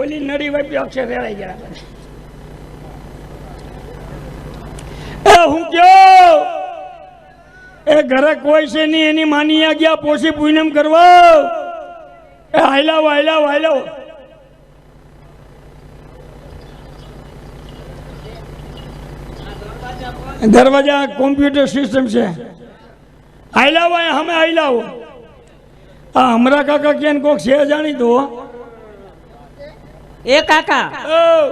ઓલી નડી વાપી અક્ષર રેડાઈ ગયા હું કયો? એ ઘરે કોઈ છે નહીં, એની માની ગયા, પોસી પૂનમ કરવા. એ હાઈલાવ હાઈલાવ હાઈલાવ દરવાજા કોમ્પ્યુટર સિસ્ટમ છે. હાઈલાવ હમે અમે હાઈલાવ આ હમરા કાકા ક્યાં કોક છે જાણી તો એ કાકા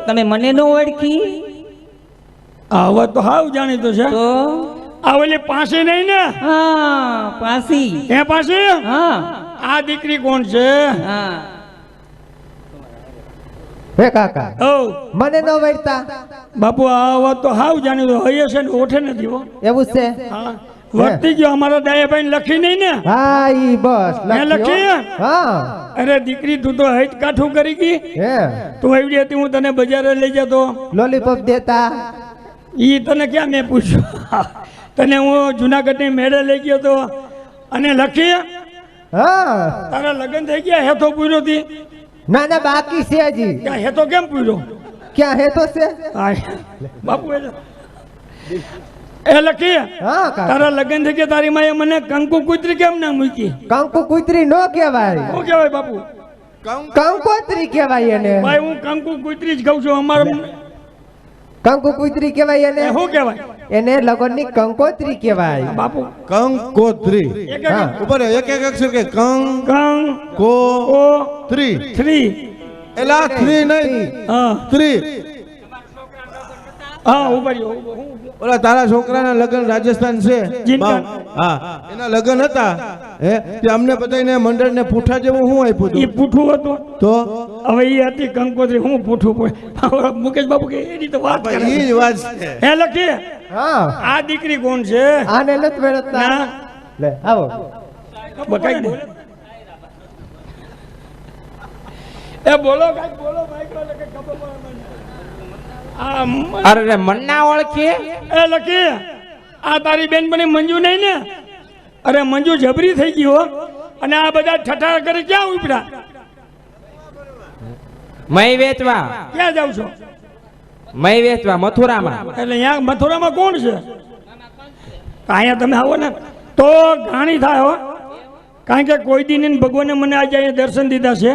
તમે મને ન ઓળખી? આ હવે તો હાવ જાણીતો છે. તો? પાસે નહીં ને? હા પાસી. એ પાસે? હા. આ દીકરી કોણ છે? હા. હે કાકા ઓ મને ન વળતા બાપુ આ વાત તો હાવ જાણીતો હૈયે છે ને ઓઠે નથી હો. એવું છે? હા. વર્તી ગયો અમારા દાયાભાઈ લખી નહીં ને? હા ઈ બસ હે, લખી? હા? અરે દીકરી તું તો હૈત કાઠું કરી ગઈ. હે. તું એવડી હતી હું તને બજારે લઈ જતો. લોલીપોપ દેતા. ઈ તને ક્યાં મેં પૂછ્યું? તને હું જુનાગઢની મેળે લઈ ગયો તો? અને લખી હા? તારા લગ્ન થઈ ગયા હેતો પૂર્યો હતી ના ના બાકી છે હજી. ત્યાં હેતો કેમ પૂર્યો? ક્યાં હે તો છે? હા બાપુ એ લખી હા તારા લગ્ન થઈ ગયા તારી માએ મને કંકુ કુતરી કેમ ના મૂકી? કંકુ કુતરી નો કહેવાય. શું કહેવાય બાપુ? કંકોત્રી કહેવાય એને. ભાઈ હું કંકુ કુતરી જ કહું છું અમારો કંકુ કુતરી કહેવાય એને? શું કહેવાય? એને લગનની કંકોત્રી કહેવાય. બાપુ. કંકોત્રી. એક એક હા. ઉપર એક એક અક્ષર કે? કં કં કો ઓ ત્રી થ્રી એલા થ્રી નહીં હા. ત્રી. હા ઊભા રહ્યો ઓલા તારા છોકરાના લગ્ન રાજસ્થાન છે. હા. એના લગ્ન હતા. હે? તે અમને બધાને મંડળને પૂઠા જેવું હું આપ્યું એ પૂઠું હતું. તો? હવે એ હતી કંકોત્રી હું પૂઠું મુકેશ બાબુ કે એની તો વાત કરે. એ જ વાત છે. હે લખી. હા. આ દીકરી કોણ છે? આને લત વેળતા ના. લે આવો. બકાઈ દે એ બોલો કાંઈક બોલો ભાઈ એટલે કંઈક ખબર પડે અરે મન ના ઓળખી? એ લખી આ તારી બેન બની મંજુ નહીં ને? અરે મંજુ જબરી થઈ ગયો હો. અને આ બધા ઠઠા કરે ક્યાં ઉપડા? મય વેચવા. ક્યાં જાવ છો? મય વેચવા મથુરામાં. એટલે અહીંયા મથુરામાં કોણ છે? અહીંયા તમે આવો ને. તો ઘાણી થાય હો. કારણ કે કોઈ દિન ભગવાને મને આજે અહીંયા દર્શન દીધા છે.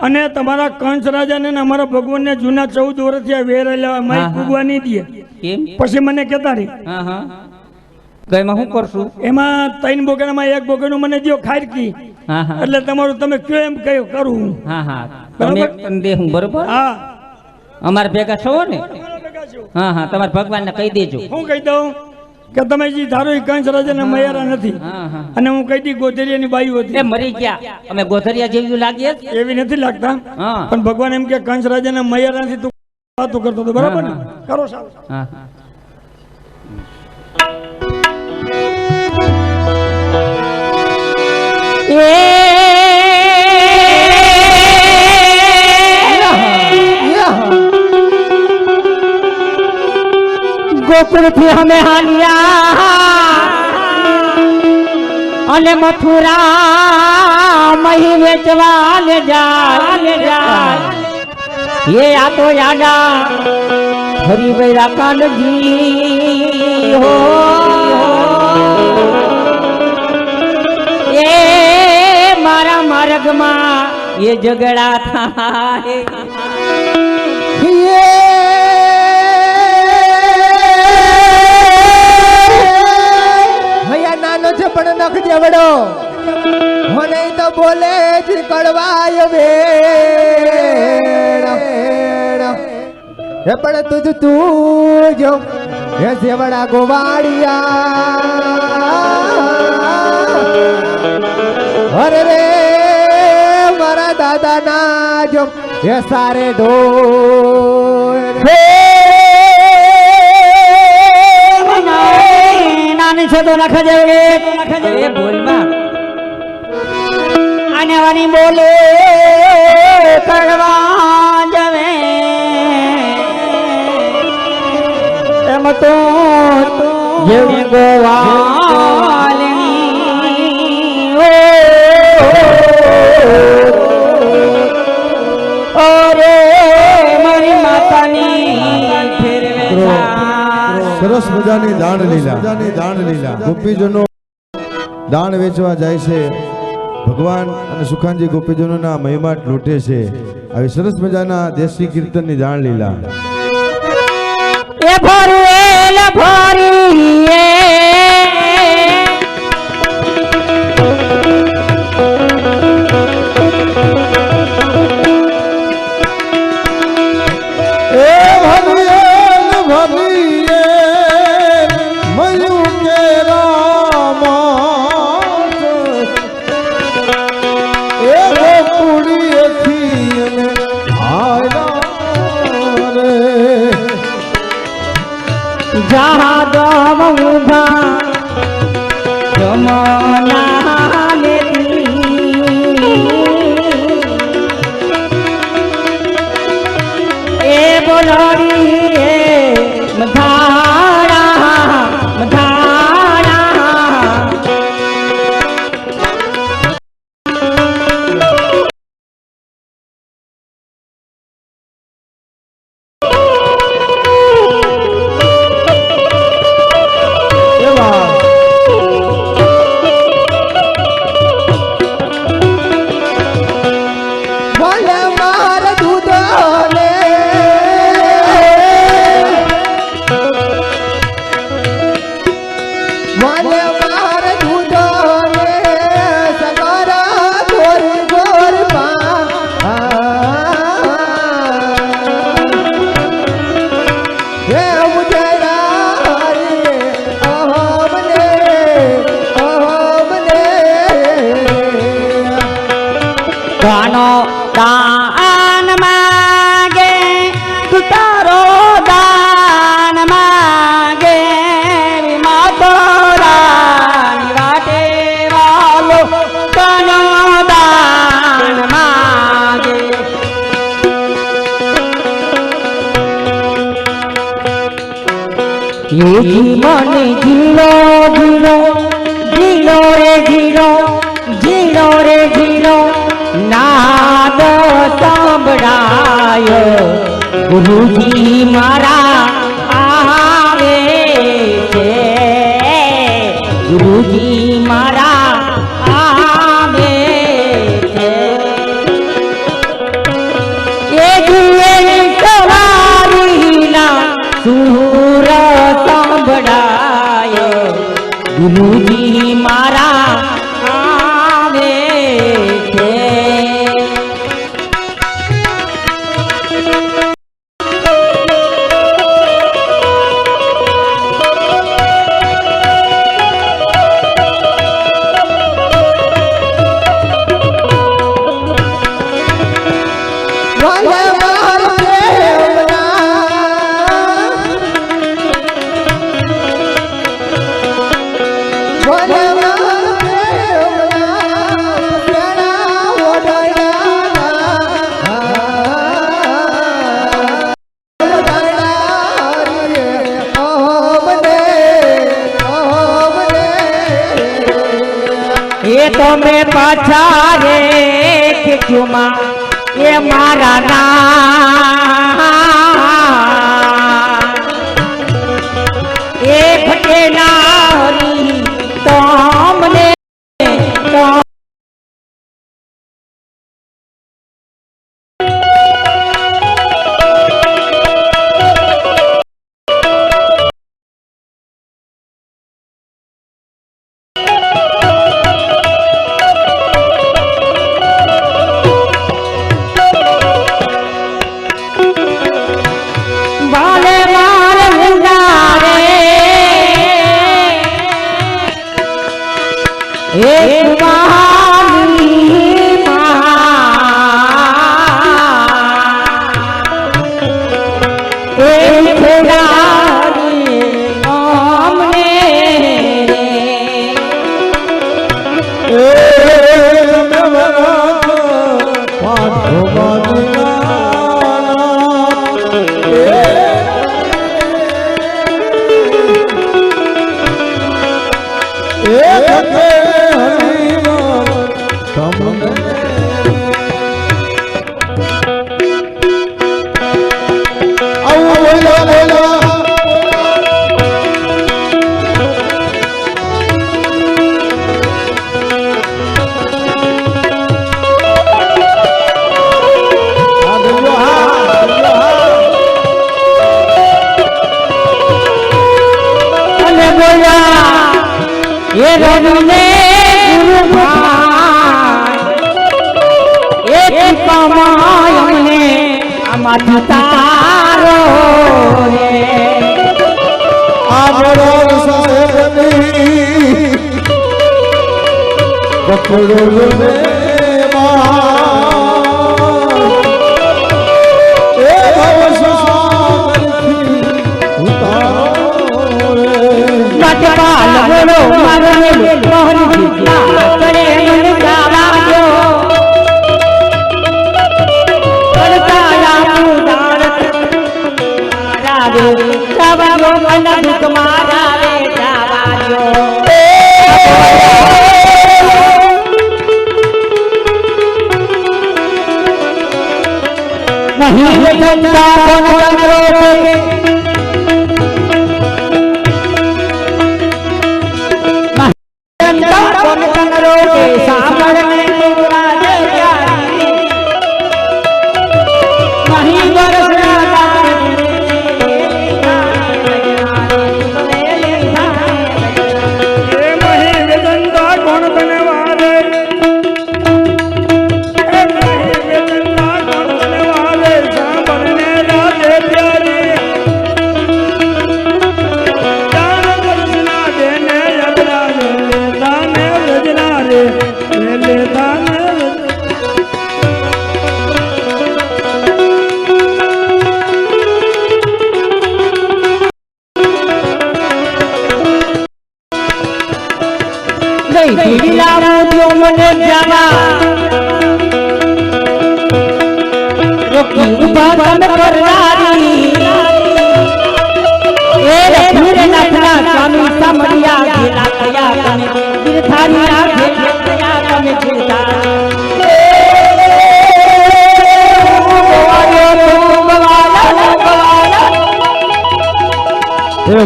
અને તમારા કંસ રાજાને અમારા ભગવાનને જૂના ચૌદ વર્ષથી આ વેરેલા હા. કૂગવા નહીં દે. પછી મને કહેતા રહી. હા હા. ગઈમાં શું કરશું? એમાં ત્રણ બોગડામાં એક બોગડું મને દો ખારકી એટલે તમારું તમે કયો એમ કયો કરું હા. હા તમે તને બરોબર? હા. અમારે ભેગા છો ને. હા હા. તમારા ભગવાનને કહી દેજો. હું કહી દઉં? કે તમે જે ધારો એ કંસ રાજાને મયારા નથી. હા હા. અને હું કઈ દી ગોધેરિયાની બાઈ એ મરી ગયા. અમે ગોધરિયા જેવી લાગીએ એવી નથી લાગતા. પણ ભગવાન એમ કે કંસ રાજાના મયારા નથી તું વાતો કરતો હતો બરાબર ને? કરો સારું હા હા. ગોકુળથી અમે હાલ્યા અને મથુરા મહી વેચવા લે જાય લે જાય એ આ તો યાડા હરી વૈરા કાનજી હો એ મારા માર્ગમાં એ ઝઘડા થાય હૈયા મને તો બોલે જ કડવાય હે પણ તુજ તું જો હે જેવડા ગોવાડિયા અરે રે મારા દાદા ના જો હે સારે ઢોર નાની છે તો નખ જેવડે એ બોલમાં અને વરી બોલે કરવા જવે રમતો જેવી ગોવાલની ઓરે મારી માતાની સરસ મજાની દાણ લીલા. દાણ લીલા. ગોપીજનો દાણ વેચવા જાય છે. ભગવાન અને સુખાનજી ગોપીજનોના મહિમાટ લૂંટે છે. આવી સરસ મજાના દેશી કીર્તનની જાણ લીલા એ ભોરી એ ભોરી જેથી મને ઝીલો ઝીલો ઝીલો રે ઝીલો ઝીલો રે ઝીલો નાદ સાંભળાય ગુરુજી મારા આવે કે ક્યુમાં એ મારા ના थोड़ा રડુને ગુરુ ભાઈ એ કમાયને આમાંથી તારો રે. આપણો સાહેબની પકડો loolu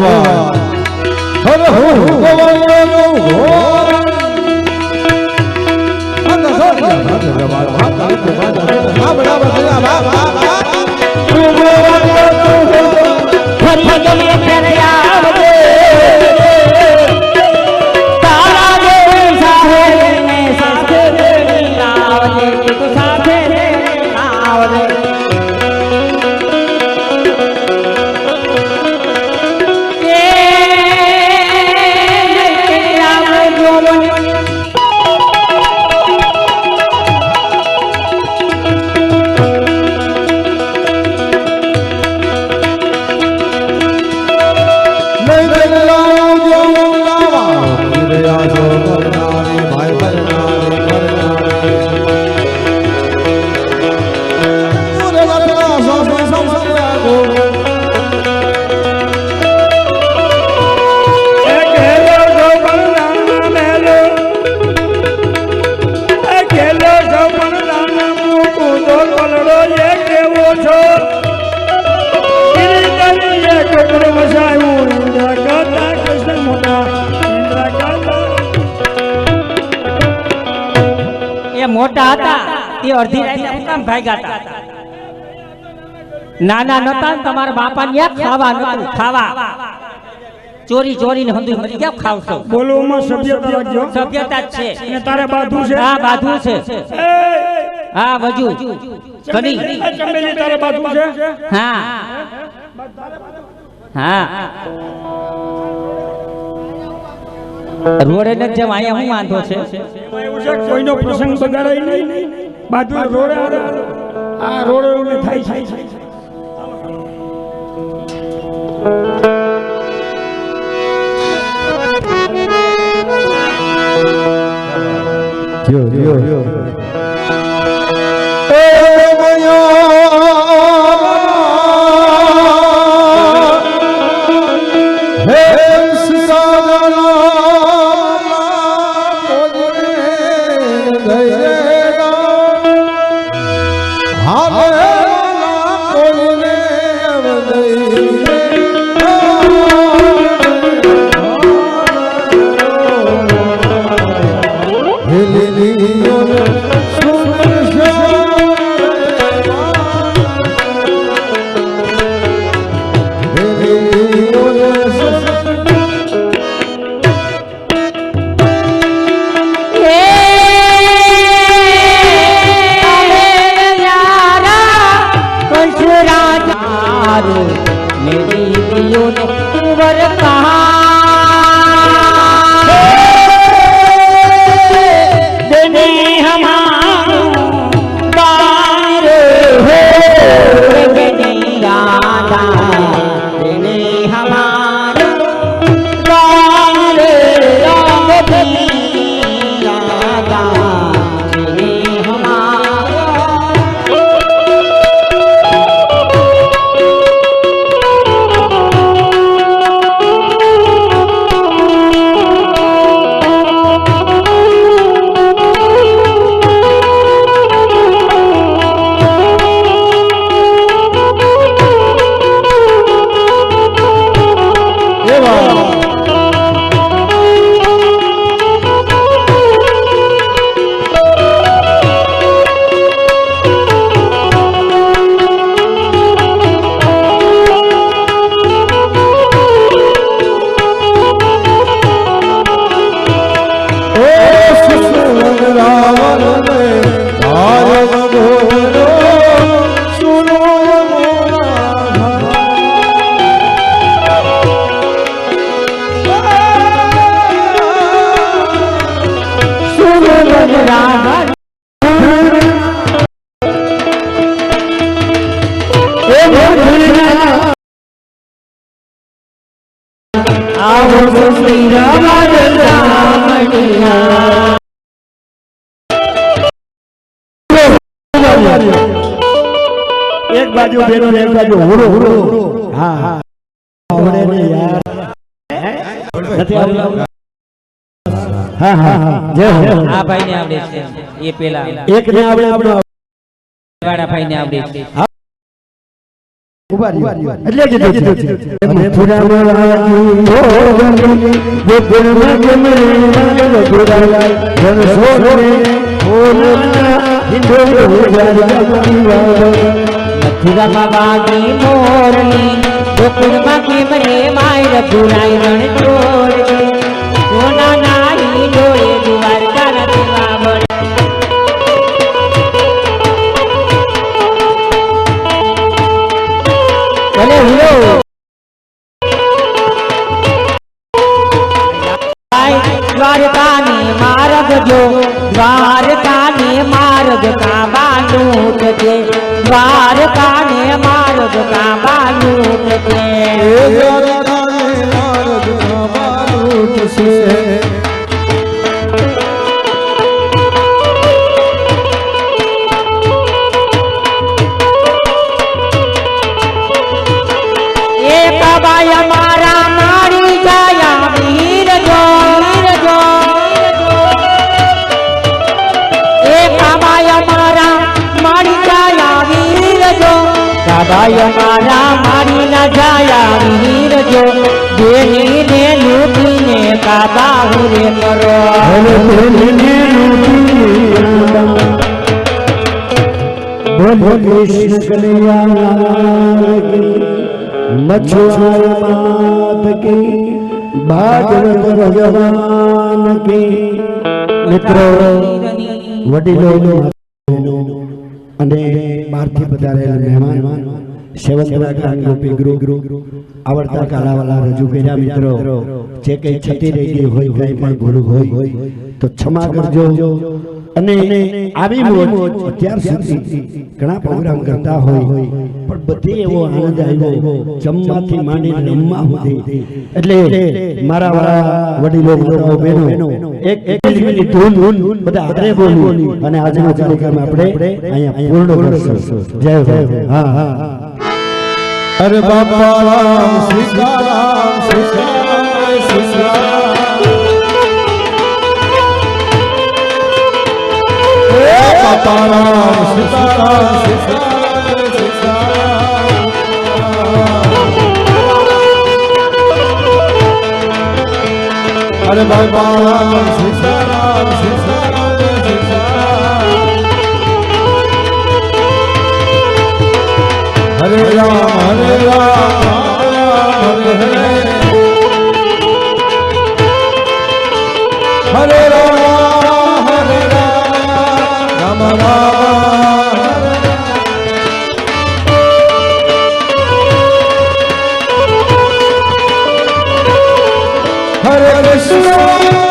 ભગવાન હર હું ગવાયાનો એ અડધી રાતે ભાગ્યા હતા નાના નતા તમારા બાપા ને ખાવા નતું. ખાવા ચોરી ચોરી ને હંદુ મરી ગયા ખાવ છો સભ્યતા છે. અને તારે બાધુ છે? હા બાધુ છે. હા વજુ. કની. ચમેલી તારે બાધુ છે? હા. હા. રોડે ને જેમ અહીંયા હું વાંધો છે? કોઈનો પ્રસંગ બગાડાય નહીં? બાજુ રોડે આ રોડે થાય થાય Yo, yo, yo. yo. આવો શ્રી એક બાજુ બેનો એક બાજુ હુરો હુરો હા હા. આવડે ને યાર. નથી? હા હા હા. જય હો. આ ભાઈ ને આવડે છે. એ પેલા. એક ને આવડે આપણો વાળા ભાઈ ને આવડે છે. એટલે કીધું છે મથુરામાં વાગ્યું મોરલી, ગોકુળમાં ભલે હુલો દ્વારકાની માર્ગ છે દ્વારકાને માર્ગ કાબાનું છે દ્વારકાને માર્ગ કાબાનું છે કાબાય મારા મારી ના જાયા વીર જો. બેની ને લૂટીને કાબા હુરે કરો. બોલો કૃષ્ણ કનૈયા લાલ મછુઆરા માત કી ભાગવત ભગવાન કી. મિત્રો, વડીલો, અને બહારથી પધારેલા મહેમાન મિત્રો માંડીને રમવા એટલે મારા વડીલો કાર્યક્રમ આપણે અહીંયા પૂર્ણ જય હા હા. અરે બાપા, રામ સીતારામ સીતારામ સીતારામ બાપા રામ સીતારામ સીતારામ સીતારામ અરે બાપા, રામ સીતારામ સીતારામ હરે રામ હરે રામ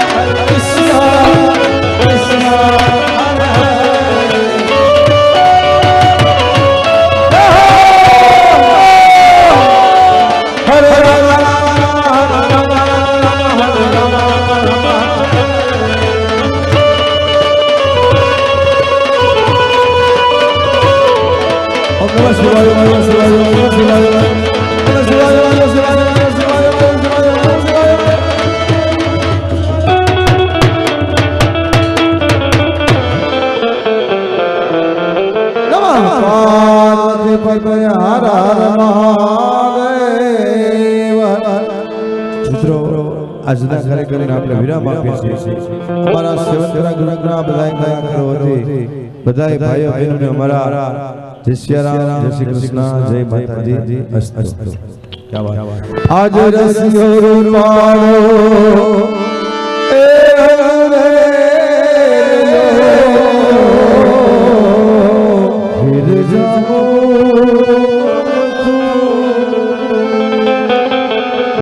આજના કાર્યક્રમને આપણે વિરામ આપીએ છીએ. અમારા સેવંતરા ગુરુના બધા બધાય વતી બધા ભાઈઓ બહેનોને અમારા જય શ્રી રામ જય શ્રી કૃષ્ણ જય માતાજી અસ્તુ. આજ રસિયો રૂપાળો